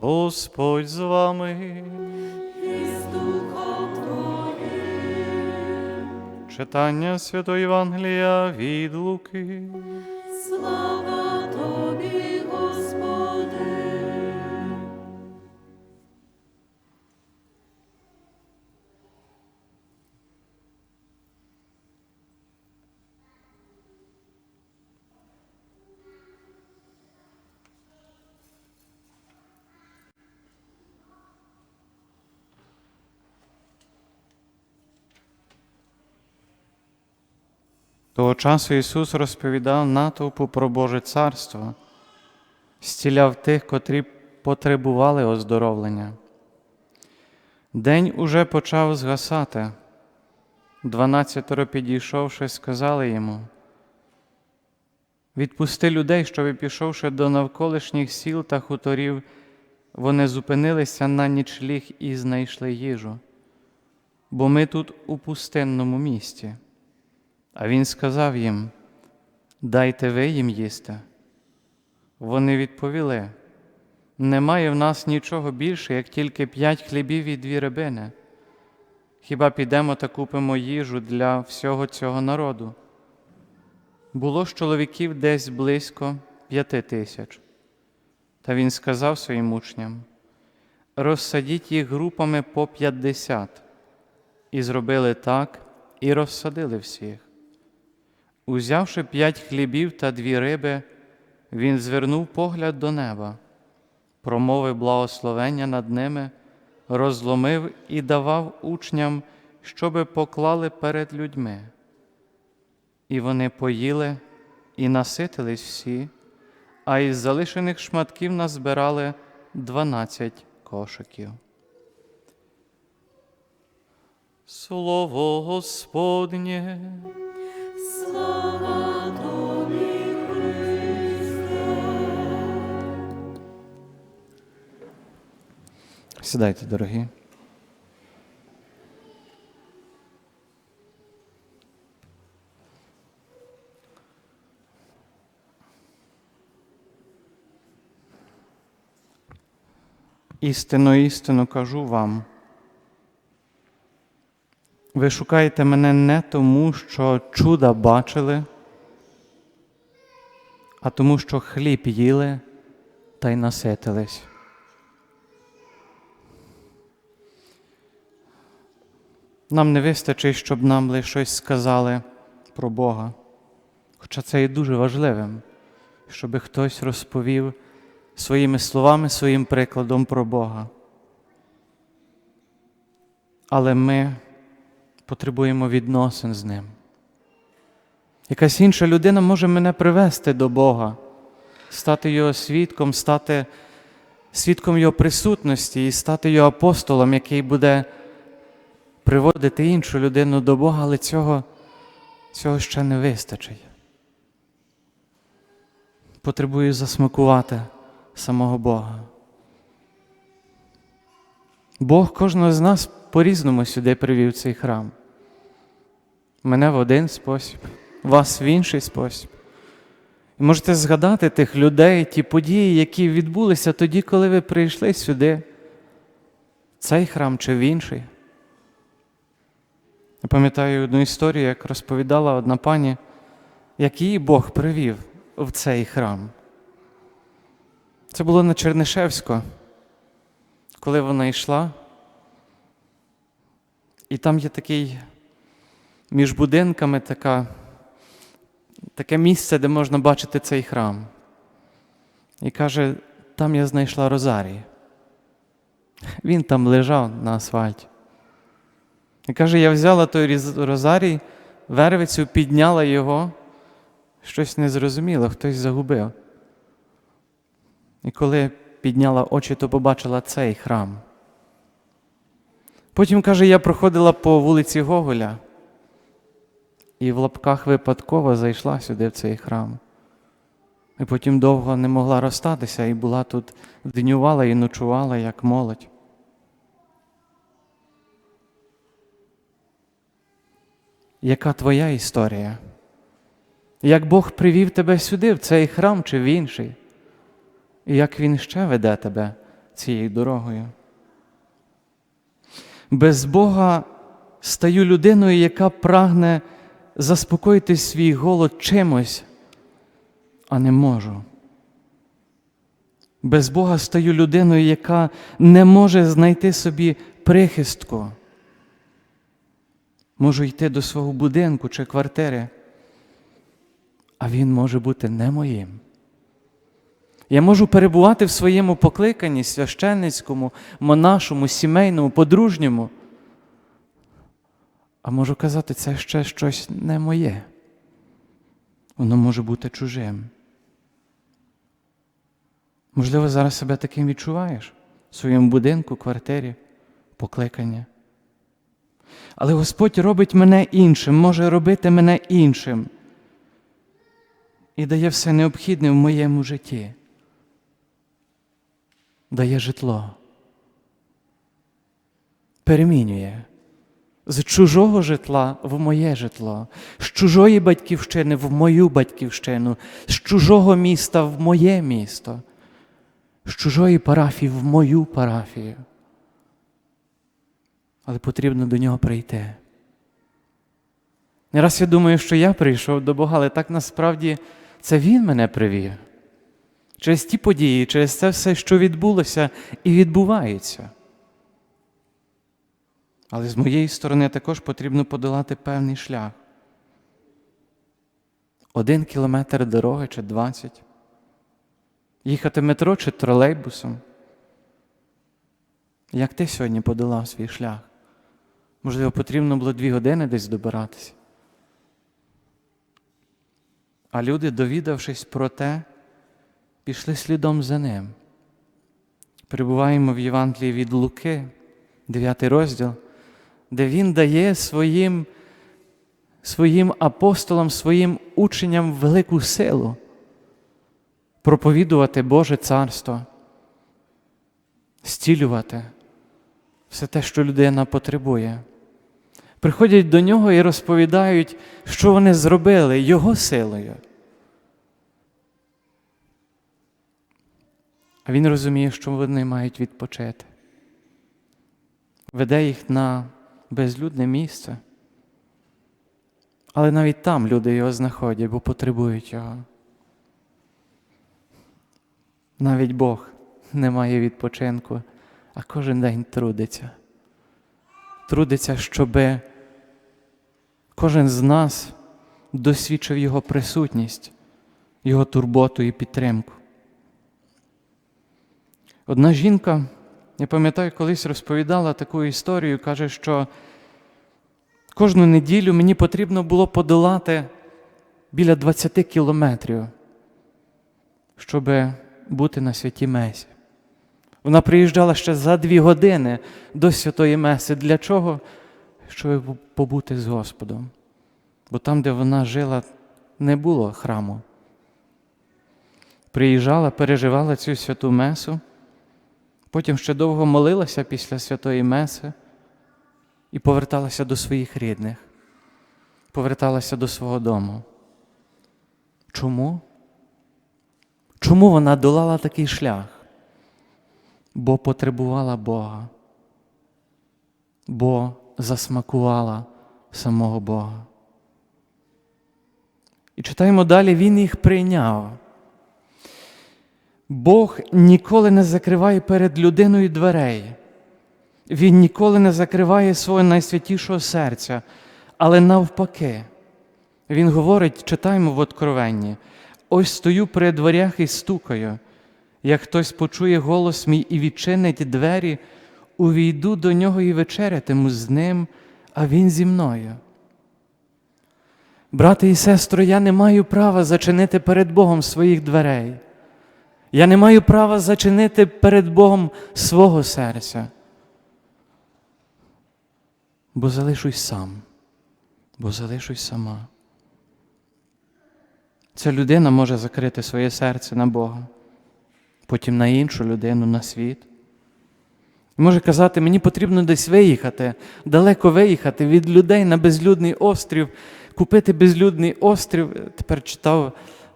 Господь з вами. і з Духом. Читання Святої Євангелія від Луки. Слава Того часу Ісус розповідав натовпу про Боже Царство, зціляв тих, котрі потребували оздоровлення. День уже почав згасати. Дванадцятеро підійшовши, сказали йому, відпусти людей, щоб, пішовши до навколишніх сіл та хуторів, вони зупинилися на нічліг і знайшли їжу, бо ми тут у пустинному місті. А він сказав їм: Дайте ви їм їсти. Вони відповіли: Немає в нас нічого більше, як тільки п'ять хлібів і дві рибини. Хіба підемо та купимо їжу для всього цього народу? Було ж чоловіків десь близько п'яти тисяч. Та він сказав своїм учням: розсадіть їх групами по п'ятдесят. І зробили так, і розсадили всіх. Узявши п'ять хлібів та дві риби, він звернув погляд до неба, промовив благословення над ними, розломив і давав учням, щоби поклали перед людьми. І вони поїли і наситились всі, а із залишених шматків назбирали дванадцять кошиків. Слово Господнє. Сідайте, дорогі. Істинно, істинно кажу вам. Ви шукаєте мене не тому, що чуда бачили, а тому, що хліб їли та й наситились. Нам не вистачить, щоб нам лише щось сказали про Бога. Хоча це є дуже важливим, щоб хтось розповів своїми словами, своїм прикладом про Бога. Але ми потребуємо відносин з Ним. Якась інша людина може мене привести до Бога, стати Його свідком, стати свідком Його присутності і стати Його апостолом, який буде приводити іншу людину до Бога, але цього, цього ще не вистачить. Потребую засмакувати самого Бога. Бог кожного з нас по-різному сюди привів цей храм. Мене в один спосіб, вас в інший спосіб. І можете згадати тих людей, ті події, які відбулися тоді, коли ви прийшли сюди, в цей храм чи в інший. Я пам'ятаю одну історію, як розповідала одна пані, як її Бог привів в цей храм. Це було на Чернишевську, коли вона йшла. І там є такий між будинками така, таке місце, де можна бачити цей храм. І каже, там я знайшла Розарій. Він там лежав на асфальті. І каже, я взяла той розарій, вервицю, підняла його, щось не зрозуміло, хтось загубив. І коли підняла очі, то побачила цей храм. Потім, каже, я проходила по вулиці Гоголя і в лапках випадково зайшла сюди в цей храм. І потім довго не могла розстатися і була тут, днювала і ночувала, як молодь. Яка твоя історія? Як Бог привів тебе сюди, в цей храм чи в інший? І як Він ще веде тебе цією дорогою. Без Бога стаю людиною, яка прагне заспокоїти свій голод чимось, а не можу. Без Бога стаю людиною, яка не може знайти собі прихистку. Можу йти до свого будинку чи квартири, а він може бути не моїм. Я можу перебувати в своєму покликанні священницькому, монашому, сімейному, подружньому, а можу казати, це ще щось не моє. Воно може бути чужим. Можливо, зараз себе таким відчуваєш в своєму будинку, квартирі, покликання. Але Господь робить мене іншим, може робити мене іншим і дає все необхідне в моєму житті. Дає житло. Перемінює з чужого житла в моє житло, з чужої батьківщини в мою батьківщину, з чужого міста в моє місто, з чужої парафії в мою парафію. Але потрібно до нього прийти. Не раз я думаю, що я прийшов до Бога, але так насправді це Він мене привів. Через ті події, через це все, що відбулося і відбувається. Але з моєї сторони також потрібно подолати певний шлях. Один кілометр дороги чи двадцять. Їхати метро чи тролейбусом. Як ти сьогодні подолав свій шлях? Можливо, потрібно було дві години десь добиратися. А люди, довідавшись про те, пішли слідом за ним. Перебуваємо в Євангелії від Луки, 9 розділ, де він дає своїм, своїм апостолам, своїм ученням велику силу проповідувати Боже Царство, зцілювати все те, що людина потребує. Приходять до нього і розповідають, що вони зробили Його силою. А він розуміє, що вони мають відпочити. Веде їх на безлюдне місце. Але навіть там люди його знаходять, бо потребують його. Навіть Бог не має відпочинку, а кожен день трудиться. Трудиться, щоб кожен з нас досвідчив Його присутність, Його турботу і підтримку. Одна жінка, я пам'ятаю, колись розповідала таку історію, каже, що кожну неділю мені потрібно було подолати біля 20 кілометрів, щоб бути на святій Месі. Вона приїжджала ще за дві години до святої Меси. Для чого? Щоб побути з Господом. Бо там, де вона жила, не було храму. Приїжджала, переживала цю святу Месу, потім ще довго молилася після святої Меси і поверталася до своїх рідних, поверталася до свого дому. Чому? Чому вона долала такий шлях? Бо потребувала Бога, бо засмакувала самого Бога. І читаємо далі, Він їх прийняв. Бог ніколи не закриває перед людиною дверей. Він ніколи не закриває свого найсвятішого серця, але навпаки, Він говорить, читаємо в Откровенні, ось стою при дверях і стукаю. Як хтось почує голос мій і відчинить двері, увійду до нього і вечерятиму з ним, а він зі мною. Брати і сестри, я не маю права зачинити перед Богом своїх дверей. Я не маю права зачинити перед Богом свого серця. Бо залишусь сам, бо залишусь сама. Ця людина може закрити своє серце на Бога потім на іншу людину, на світ. Може казати, мені потрібно десь виїхати, далеко виїхати від людей на безлюдний острів, купити безлюдний острів. Тепер читав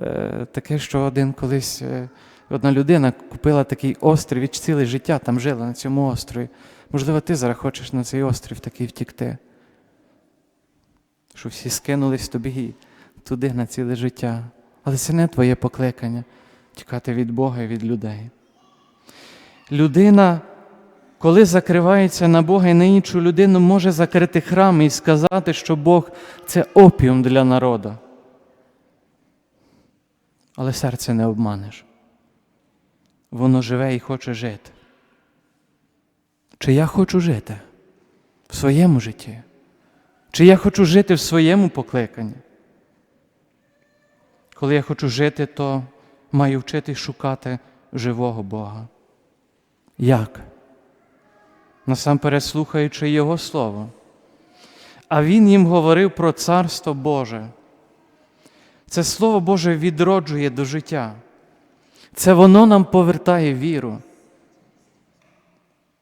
е, таке, що один колись е, Одна людина купила такий острів і ціле життя там жила на цьому острові. Можливо, ти зараз хочеш на цей острів такий втікти. Що всі скинулись тобі туди на ціле життя. Але це не твоє покликання тікати від Бога і від людей. Людина, коли закривається на Бога і на іншу людину, може закрити храм і сказати, що Бог це опіум для народу. Але серце не обманеш. Воно живе і хоче жити. Чи я хочу жити в своєму житті? Чи я хочу жити в своєму покликанні? Коли я хочу жити, то маю вчити шукати живого Бога. Як? Насамперед слухаючи Його Слово. А Він їм говорив про Царство Боже. Це Слово Боже відроджує до життя. Це воно нам повертає віру,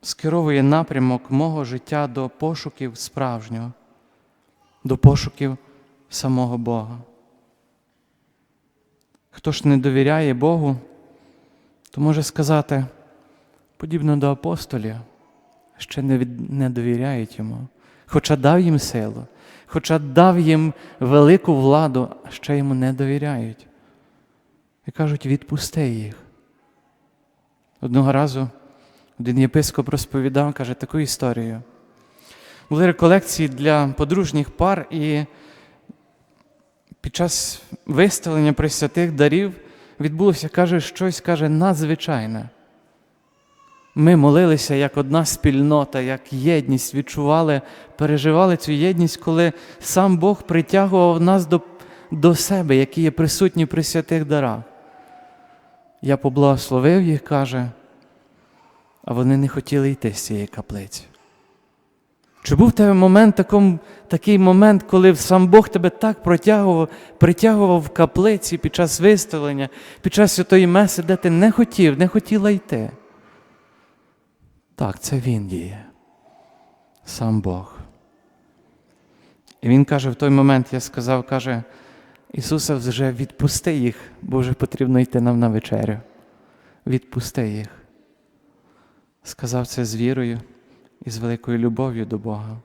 скеровує напрямок мого життя до пошуків справжнього, до пошуків самого Бога. Хто ж не довіряє Богу, то може сказати, подібно до апостолів, ще не, від, не довіряють йому, хоча дав їм силу, хоча дав їм велику владу, а ще йому не довіряють. І кажуть, відпусти їх. Одного разу один єпископ розповідав, каже, таку історію. Були реколекції для подружніх пар, і під час виставлення присвятих дарів відбулося, каже, щось каже, надзвичайне. Ми молилися як одна спільнота, як єдність, відчували, переживали цю єдність, коли сам Бог притягував нас до, до себе, які є присутні при святих дарах. Я поблагословив їх, каже, а вони не хотіли йти з цієї каплиці. Чи був в тебе момент, таком, такий момент, коли сам Бог тебе так протягував, притягував в каплиці під час виставлення, під час святої меси, де ти не хотів, не хотіла йти? Так, це Він діє, сам Бог. І Він каже, в той момент я сказав, каже, Ісусе, вже відпусти їх, бо вже потрібно йти нам на вечерю. Відпусти їх. Сказав це з вірою і з великою любов'ю до Бога.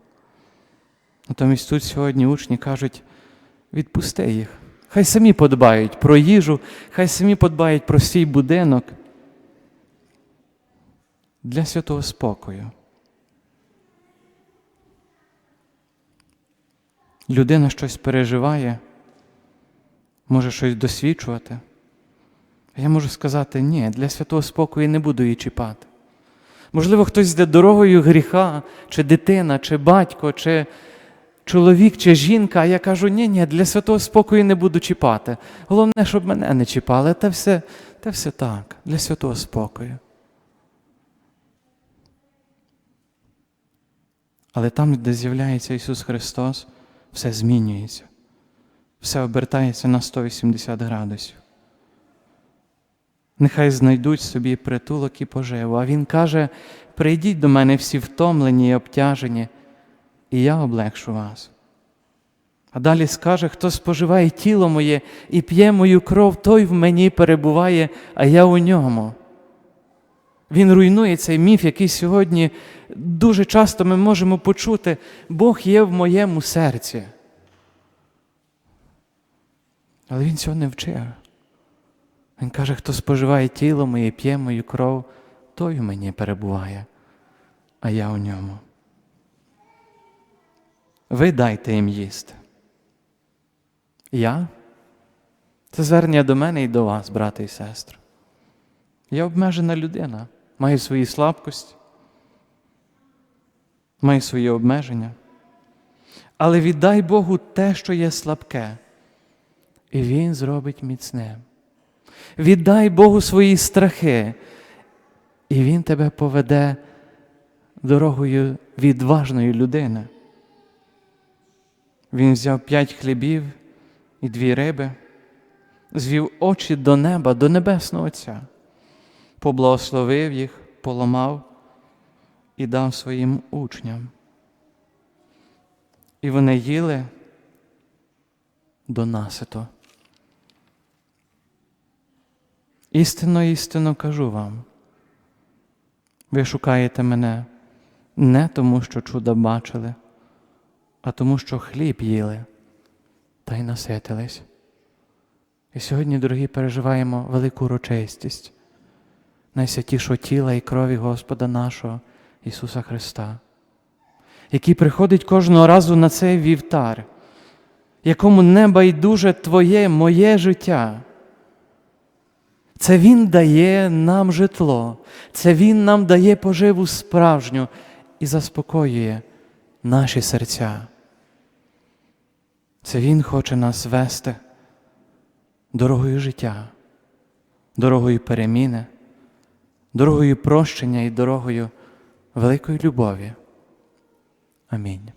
Натомість тут сьогодні учні кажуть, відпусти їх. Хай самі подбають про їжу, хай самі подбають про свій будинок для святого спокою. Людина щось переживає, може щось досвідчувати. Я можу сказати, ні, для святого спокою не буду її чіпати. Можливо, хтось йде дорогою гріха, чи дитина, чи батько, чи чоловік, чи жінка, а я кажу, ні, ні, для святого спокою не буду чіпати. Головне, щоб мене не чіпали, та все, та все так, для святого спокою. Але там, де з'являється Ісус Христос, все змінюється, все обертається на 180 градусів. Нехай знайдуть собі притулок і поживу. А Він каже: прийдіть до мене всі втомлені і обтяжені, і я облегшу вас. А далі скаже, хто споживає тіло моє і п'є мою кров, той в мені перебуває, а я у ньому. Він руйнує цей міф, який сьогодні дуже часто ми можемо почути, Бог є в моєму серці. Але він цього не вчив. Він каже, хто споживає тіло моє, п'є мою кров, той у мені перебуває, а я у ньому. Ви дайте їм їсти. Я? Це звернення до мене і до вас, брати і сестри. Я обмежена людина, маю свої слабкості, маю свої обмеження. Але віддай Богу те, що є слабке, і Він зробить міцним. Віддай Богу свої страхи, і Він тебе поведе дорогою відважної людини. Він взяв п'ять хлібів і дві риби, звів очі до неба, до Небесного Отця, поблагословив їх, поламав і дав своїм учням. І вони їли до насито. Істинно, істинно кажу вам. Ви шукаєте мене не тому, що чуда бачили, а тому, що хліб їли та й наситились. І сьогодні, дорогі, переживаємо велику урочистість найсвятішого тіла і крові Господа нашого Ісуса Христа, який приходить кожного разу на цей вівтар, якому не байдуже Твоє, моє життя. Це Він дає нам житло, це Він нам дає поживу справжню і заспокоює наші серця. Це Він хоче нас вести дорогою життя, дорогою переміни, дорогою прощення і дорогою великої любові. Амінь.